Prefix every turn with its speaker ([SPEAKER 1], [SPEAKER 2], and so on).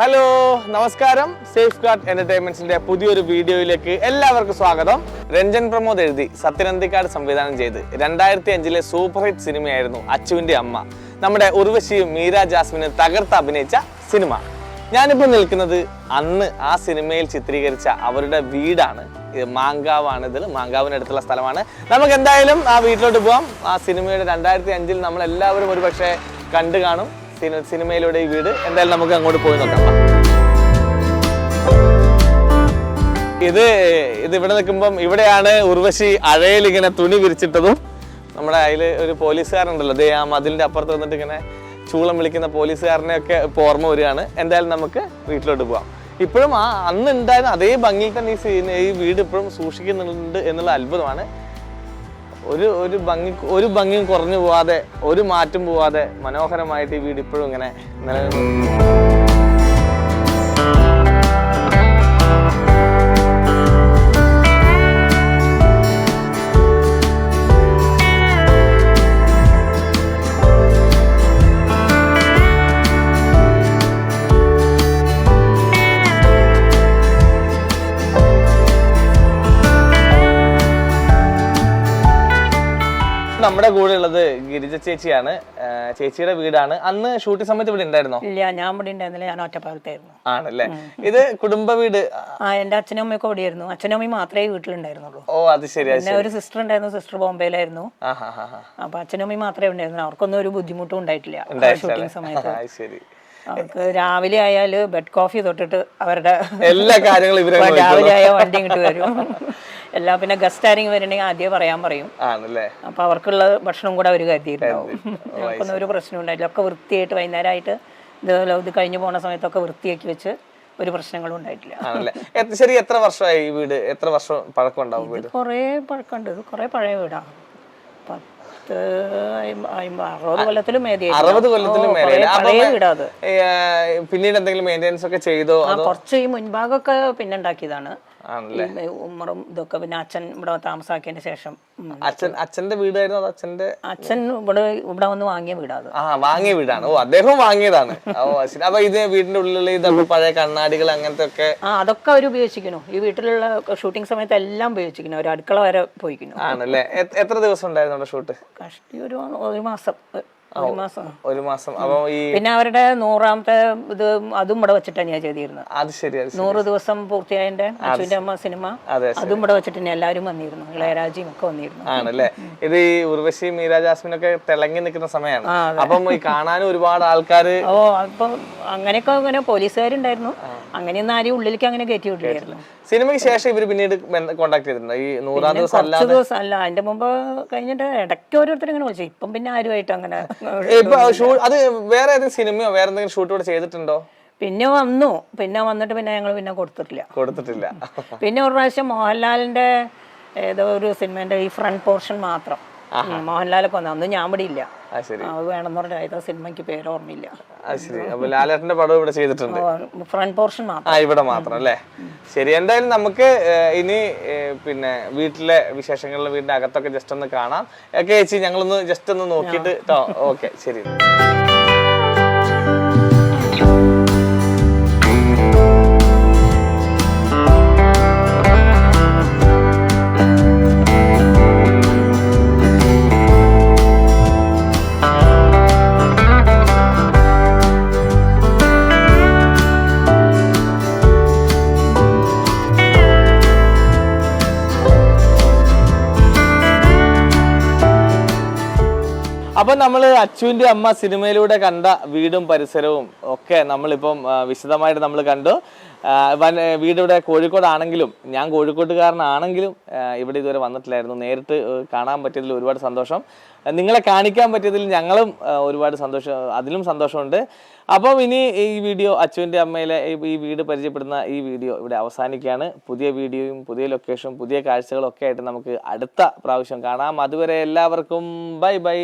[SPEAKER 1] Hello നമസ്കാരം. Safe guard എന്റർടൈൻമെന്റ്സിന്റെ പുതിയൊരു വീഡിയോയിലേക്ക് എല്ലാവർക്കും സ്വാഗതം. രഞ്ജൻ പ്രമോദ് എഴുതി സത്യനന്ദിക്കാട് സംവിധാനം ചെയ്ത്. രണ്ടായിരത്തി അഞ്ചിലെ സൂപ്പർ ഹിറ്റ് സിനിമയായിരുന്നു അച്ചുവിന്റെ അമ്മ. നമ്മുടെ ഉർവശിയും മീര ജാസ്മിനും തകർത്ത് അഭിനയിച്ച സിനിമ. ഞാനിപ്പോൾ നിൽക്കുന്നത് അന്ന് ആ സിനിമയിൽ ചിത്രീകരിച്ച അവരുടെ വീടാണ്. ഇത് മാങ്കാവാണ്. ഇതിൽ മാങ്കാവിന് അടുത്തുള്ള സ്ഥലമാണ്. നമുക്ക് എന്തായാലും ആ വീട്ടിലോട്ട് പോവാം. ആ സിനിമയുടെ രണ്ടായിരത്തി അഞ്ചിൽ നമ്മൾ എല്ലാവരും ഒരു പക്ഷേ കണ്ടു കാണും. സിനി- സിനിമയിലൂടെ ഈ വീട്. എന്തായാലും നമുക്ക് അങ്ങോട്ട് പോയി നോക്കാം. ഇത് ഇത് ഇവിടെ നിൽക്കുമ്പം ഇവിടെയാണ് ഉർവശി അഴയിൽ ഇങ്ങനെ തുണി വിരിച്ചിട്ടതും നമ്മുടെ അതിൽ ഒരു പോലീസുകാരുണ്ടല്ലോ. ദേ ആ മതിലിന്റെ അപ്പുറത്ത് വന്നിട്ട് ഇങ്ങനെ ചൂളം വിളിക്കുന്ന പോലീസുകാരനെ ഒക്കെ ഇപ്പോൾ ഓർമ്മ വരികയാണ്. എന്തായാലും നമുക്ക് വീട്ടിലോട്ട് പോവാം. ഇപ്പോഴും ആ അന്ന് ഉണ്ടായിരുന്ന അതേ ഭംഗിയിൽ തന്നെ ഈ ഈ വീട് ഇപ്പോഴും സൂക്ഷിക്കുന്നുണ്ട് എന്നുള്ള അത്ഭുതമാണ്. ഒരു ഒരു ഭംഗി ഒരു ഭംഗിയും കുറഞ്ഞു പോവാതെ ഒരു മാറ്റം പോവാതെ മനോഹരമായിട്ട് ഈ വീട് ഇപ്പോഴും ഇങ്ങനെ നിലനിൽക്കുന്നു. നമ്മുടെ കൂടെ ഉള്ളത് ഗിരിജ ചേച്ചിയാണ്. ചേച്ചിയുടെ വീടാണ്. അന്ന് ഷൂട്ടിംഗ് സമയത്ത് ഇവിടെ ഉണ്ടായിരുന്നോ?
[SPEAKER 2] ഇല്ല ഞാൻ ഇവിടെ ഉണ്ടായിരുന്നില്ല. ഞാൻ ഒറ്റപ്പാലത്തായിരുന്നു.
[SPEAKER 1] ആണല്ലേ? ഇത് കുടുംബ വീട്?
[SPEAKER 2] ആ എന്റെ അച്ഛനും അമ്മയൊക്കെ ഇവിടെയായിരുന്നു. അച്ഛനും അമ്മയും മാത്രമേ വീട്ടിലുണ്ടായിരുന്നുള്ളൂ.
[SPEAKER 1] ഓ അത് ശരി
[SPEAKER 2] പിന്നെ ഒരു സിസ്റ്റർ ഉണ്ടായിരുന്നു സിസ്റ്റർ ബോംബെയിലായിരുന്നു. അപ്പൊ അച്ഛനും അമ്മയും മാത്രമേ ഉണ്ടായിരുന്നു അവർക്കൊന്നും ഒരു ബുദ്ധിമുട്ടും ഉണ്ടായിട്ടില്ല ഷൂട്ടിംഗ് സമയത്ത്. അവർക്ക് രാവിലെ ആയാൽ ബെഡ് കോഫി തൊട്ടിട്ട് അവരുടെ
[SPEAKER 1] എല്ലാ കാര്യങ്ങളും
[SPEAKER 2] രാവിലെ ആയ വണ്ടി ഇങ്ങോട്ട് വരും. എല്ലാ പിന്നെ ഗസ്റ്റ് ആരെങ്കിലും വരണെങ്കിൽ ആദ്യം പറയാൻ പറയും. അപ്പൊ അവർക്കുള്ള ഭക്ഷണം കൂടെ അവർ കരുതിയിട്ടുണ്ടാവും ഒരു പ്രശ്നം ഉണ്ടായിട്ടില്ല. ഒക്കെ വൃത്തിയായിട്ട് വൈകുന്നേരമായിട്ട് ഇതുപോലെ ഇത് കഴിഞ്ഞു പോണ സമയത്തൊക്കെ വൃത്തിയാക്കി വെച്ച് ഒരു പ്രശ്നങ്ങളും ഉണ്ടായിട്ടില്ല.
[SPEAKER 1] ശരി എത്ര വർഷമായി ഈ വീട്? എത്ര വർഷം പഴക്കം ഉണ്ടാവും വീട്?
[SPEAKER 2] കുറേ പഴക്കമുണ്ട്. ഇത് കുറേ പഴയ വീടാണ് പത്ത് അറുപത് കൊല്ലത്തിലും മേതിയായി
[SPEAKER 1] അറുപത് കൊല്ലത്തിലും മേലെ
[SPEAKER 2] പഴയ വീടാ അത്.
[SPEAKER 1] പിന്നീട് എന്തെങ്കിലും മെയിന്റെനൻസ് ഒക്കെ ചെയ്തോ
[SPEAKER 2] കുറച്ച് ഈ മുൻഭാഗമൊക്കെ പിന്നെ ഉണ്ടാക്കിയതാണ്. ഉമ്മറും ഇതൊക്കെ പിന്നെ അച്ഛൻ ഇവിടെ താമസാക്കിയതിന് ശേഷം
[SPEAKER 1] അച്ഛൻ അച്ഛന്റെ വീടായിരുന്നു അത് അച്ഛന്റെ
[SPEAKER 2] അച്ഛൻ ഇവിടെ ഇവിടെ വന്ന് വാങ്ങിയ വീടാണ്
[SPEAKER 1] ആ വാങ്ങിയ വീടാണ്. ഓ അദ്ദേഹം വാങ്ങിയതാണ്. ഓ അത് ശരി. അപ്പൊ ഇത് വീടിന്റെ ഉള്ളിലുള്ള ഇതൊക്കെ പഴയ കണ്ണാടികൾ അങ്ങനത്തെ ഒക്കെ?
[SPEAKER 2] ആ അതൊക്കെ അവർ ഉപയോഗിച്ചിരിക്കുന്നു. ഈ വീട്ടിലുള്ള ഷൂട്ടിംഗ് സമയത്ത് എല്ലാം ഉപയോഗിച്ചിരിക്കുന്നു. ഒരു അടുക്കള വരെ പോയിക്കുന്നു.
[SPEAKER 1] ആണല്ലേ. എത്ര ദിവസം ഉണ്ടായിരുന്നു ഷൂട്ട്?
[SPEAKER 2] കഷ്ടി ഒരു ഒരു മാസം. ഒരു മാസം.
[SPEAKER 1] അപ്പൊ ഈ
[SPEAKER 2] പിന്നെ അവരുടെ നൂറാമത്തെ ഇത് അതും ഇവിടെ വെച്ചിട്ടാണ് ഞാൻ ചെയ്തിരുന്നത്.
[SPEAKER 1] അത് ശരി
[SPEAKER 2] നൂറ് ദിവസം പൂർത്തിയായതിന്റെ അച്ഛന്റെ അമ്മ സിനിമ
[SPEAKER 1] അതും
[SPEAKER 2] ഇവിടെ വെച്ചിട്ട് തന്നെ എല്ലാവരും വന്നിരുന്നു. ഇളയരാജയും ഒക്കെ വന്നിരുന്നു.
[SPEAKER 1] ആണല്ലേ? ഇത് ഈ ഉർവശി മീര ജാസ്മിൻ ഒക്കെ തിളങ്ങി നിൽക്കുന്ന സമയമാണ്. അപ്പം ഈ കാണാനും ഒരുപാട് ആൾക്കാർ
[SPEAKER 2] ഓ അപ്പൊ അങ്ങനെയൊക്കെ അങ്ങനെ പോലീസുകാരുണ്ടായിരുന്നു. അങ്ങനെയൊന്നും ആരും ഉള്ളിലേക്ക് അങ്ങനെ കയറ്റി വിട്ടില്ലായിരുന്നു
[SPEAKER 1] സിനിമയ്ക്ക് ശേഷം ഇവർ പിന്നീട് കോണ്ടാക്ട് ചെയ്തിട്ടുണ്ട്? ഈ നൂറാം ദിവസം
[SPEAKER 2] കുറച്ച് ദിവസം അല്ല. അതിന്റെ മുമ്പ് കഴിഞ്ഞിട്ട് ഇടയ്ക്ക് ഓരോരുത്തർ ഇങ്ങനെ വിളിച്ചു. ഇപ്പം പിന്നെ ആരുമായിട്ട് അങ്ങനെ
[SPEAKER 1] അത് വേറെ ഏതെങ്കിലും സിനിമയോ വേറെ എന്തെങ്കിലും ഷൂട്ട് കൂടെ ചെയ്തിട്ടുണ്ടോ?
[SPEAKER 2] പിന്നെ വന്നു. പിന്നെ വന്നിട്ട് പിന്നെ ഞങ്ങൾ പിന്നെ കൊടുത്തിട്ടില്ല.
[SPEAKER 1] കൊടുത്തിട്ടില്ല.
[SPEAKER 2] പിന്നെ ഒരു പ്രാവശ്യം മോഹൻലാലിന്റെ ഏതോ ഒരു സിനിമേന്റെ ഈ ഫ്രണ്ട് പോർഷൻ മാത്രം. മോഹൻലാലൊക്കെ വന്നു. അന്ന് ഞാൻ ഇവിടെ ഇല്ല.
[SPEAKER 1] അത്
[SPEAKER 2] വേണമെന്ന് പറഞ്ഞ ഏതോ സിനിമയ്ക്ക് പേര് ഓർമ്മയില്ല.
[SPEAKER 1] അത് ശരി. അപ്പൊ ലാലേട്ടന്റെ പടം ഇവിടെ ചെയ്തിട്ടുണ്ട്.
[SPEAKER 2] ഫ്രണ്ട് പോർഷൻ മാത്രം.
[SPEAKER 1] ആ ഇവിടെ മാത്രം അല്ലേ? ശരി എന്തായാലും നമുക്ക് ഇനി പിന്നെ വീട്ടിലെ വിശേഷങ്ങളിലെ വീടിന്റെ അകത്തൊക്കെ ജസ്റ്റ് ഒന്ന് കാണാം. ഒക്കെ ചേച്ചി ഞങ്ങളൊന്ന് ജസ്റ്റ് ഒന്ന് നോക്കിയിട്ട് കേട്ടോ ഓക്കെ ശരി. അപ്പൊ നമ്മൾ അച്ചുവിന്റെ അമ്മ സിനിമയിലൂടെ കണ്ട വീടും പരിസരവും ഒക്കെ നമ്മളിപ്പം വിശദമായിട്ട് നമ്മൾ കണ്ടു. വീട് ഇവിടെ കോഴിക്കോടാണെങ്കിലും ഞാൻ കോഴിക്കോട്ടുകാരനാണെങ്കിലും ഇവിടെ ഇതുവരെ വന്നിട്ടില്ലായിരുന്നു. നേരിട്ട് കാണാൻ പറ്റിയതിൽ ഒരുപാട് സന്തോഷം. നിങ്ങളെ കാണിക്കാൻ പറ്റിയതിൽ ഞങ്ങളും ഒരുപാട് സന്തോഷം അതിലും സന്തോഷമുണ്ട്. അപ്പം ഇനി ഈ വീഡിയോ അച്ഛന്റെ അമ്മയിലെ ഈ- ഈ വീട് പരിചയപ്പെടുന്ന ഈ വീഡിയോ ഇവിടെ അവസാനിക്കുകയാണ്. പുതിയ വീഡിയോയും പുതിയ ലൊക്കേഷനും പുതിയ കാഴ്ചകളും ഒക്കെ ആയിട്ട് നമുക്ക് അടുത്ത പ്രാവശ്യം കാണാം. അതുവരെ എല്ലാവർക്കും ബൈ ബൈ.